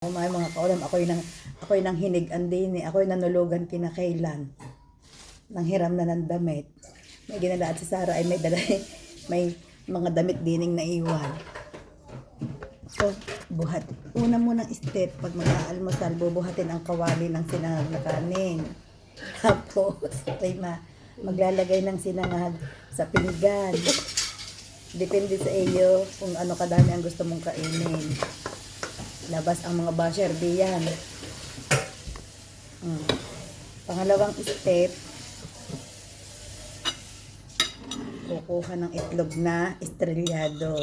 Oh, may mga kaulam, ako'y nang ako'y nang hinig andini, ako'y nanulugan kinakailan. Nang hiram na ng damit. May ginalaat si Sarah ay may dala, may mga damit dining na iwan. So, buhat. Una mo ng step, pag mag-aalmusal, bubuhatin ang kawali ng sinangag na kanin. Tapos, ay ma, maglalagay ng sinangag sa pinggan. Depende sa iyo kung ano kadami ang gusto mong kainin. Labas ang mga basher diyan. Mm. Pangalawang step, kukuha ng itlog na estrelyado.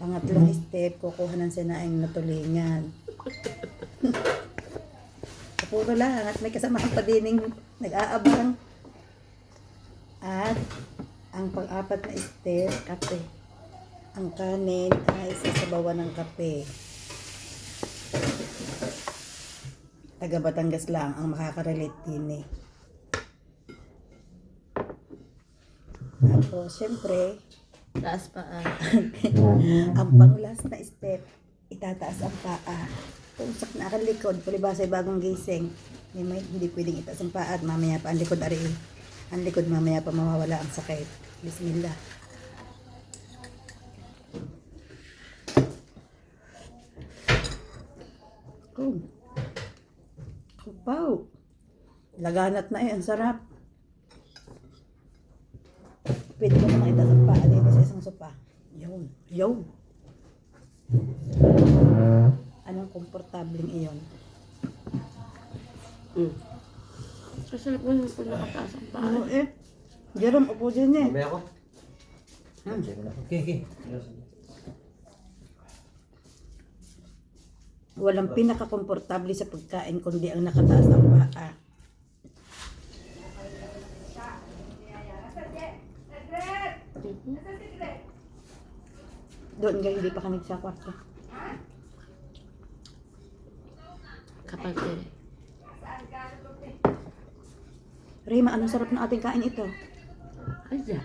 Pangatlong step, kukuha ng sinaing na tulingan. Puro lang at may kasama pa dining nag-aabang. At ang pang-apat na step, kape. Ang kanin ay sasabawan ng kape. Taga Batangas lang ang makakarelate din eh. Tapos, syempre, Taas pa ah. ang pang-last na step, itataas ang paa. Pusak na ang likod, palibasa ay bagong gising. Hindi, may, hindi pwedeng itaas ang paa at mamaya pa ang likod ari. Ang likod mamaya pa mawawala ang sakit. Bismillah. Oh. Kupaw. Laganat na eh, ang sarap. Pwede mo naman itaas ang paa dito sa isang sopa. Yun. Yun. Anong komportableng iyon? Mm. Mo yung pag nakataas ang paa. Ano eh? Jerome, upo dyan eh. Mamaya ako. Hmm. Okay, okay. Walang pinakakomportable sa pagkain kundi ang nakataas ang paa. Doon nga hindi pa kami sa kwarto. Kapag eh. Rima, anong sarap ng ating kain ito? Ay, dyan.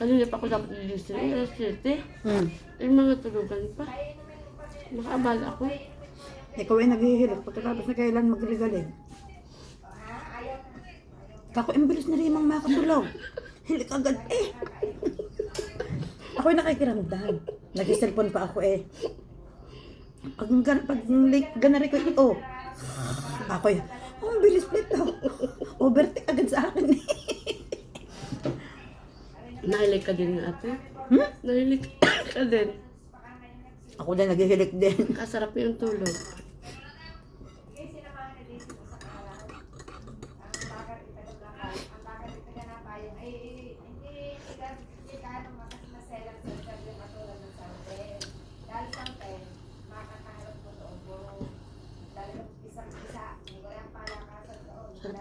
Kanina pa ako dapat. Ay, alas 7. Hmm. Yung mga tulugan pa. Nakaabala ako. Ikaw ay naghihilot pagkatapos na kailan magligalig. Kako, imbilis na rin makatulog. Hilik agad eh. Ako'y nakikiramdam. Nag-cellphone pa ako eh. Pag, pag like, ganari ko ito. Ako'y, oh, ang bilis nito. Overtake agad sa akin eh. Nahilig ka din ate. Hmm? Nahilig ka din. Ako din naghihilik din. Kasarap yung tulog.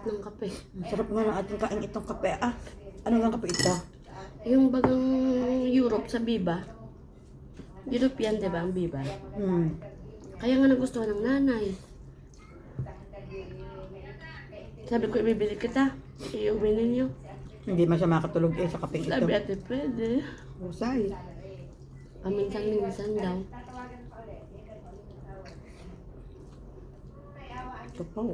Ng kape. Sarap nga ng ating kain itong kape. Ah, ano nga kape ito? Yung bagang Europe sa Biba. European, di ba, ang Biba? Hmm. Kaya nga nagustuhan ng nanay. Sabi ko, ibibili kita. Iuwi ninyo. Hindi man siya makatulog eh sa kapeng ito. Sabi ate, pwede. Husay. Paminsan-minsan daw. Ito po.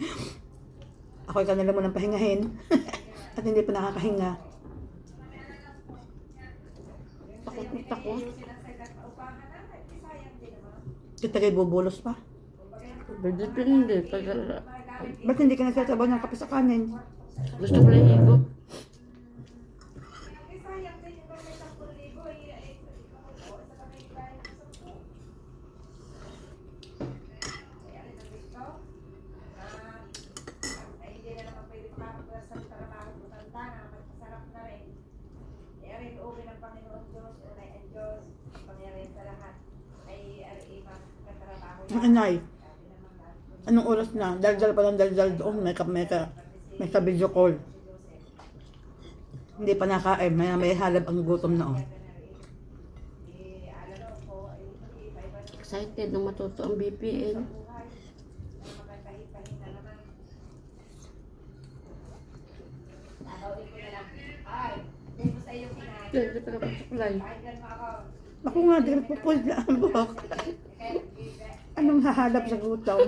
Ako'y kanila mo ng pahingahin. At hindi pa nakakahinga. Takot na takot. Kita kayo bubulos pa. Depende. Pag Ba't hindi ka nagsasabaw ng kape sa kanin? gusto ko lang higop. oras sa trabaho mo tanda na masarap na rin. Eh, rin uwi ng Panginoon Diyos, unay ang Diyos, pangyarihan sa lahat. Ay, ari, katrabaho Ang inay, anong oras na? Daldal pa ng daldal doon, may, ka, may, ka, may ka video call. Hindi pa nakain, may, may halab ang gutom na oh. Excited na matuto ang BPN. Yan, ito ka pagsuklay. Ako nga, di nagpupul na ang buhok. Anong hahalap sa gutom?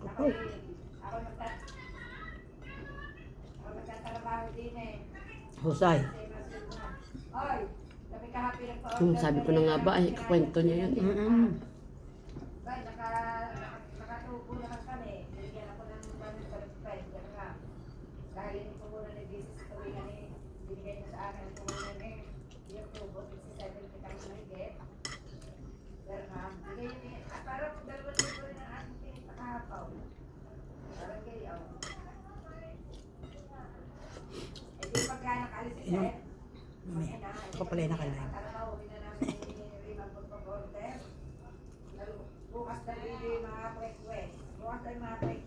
Ako, eh. Husay. Oy, sabi ka happy ng Hmm, sabi ko na nga ba, ay kwento niya yun. eh. Mm-mm. Bay, naka, naka, nakatubo naman kami. Bigyan ako Ako pala yung nakalive. Bukas na yung mga request. Bukas na yung mga request.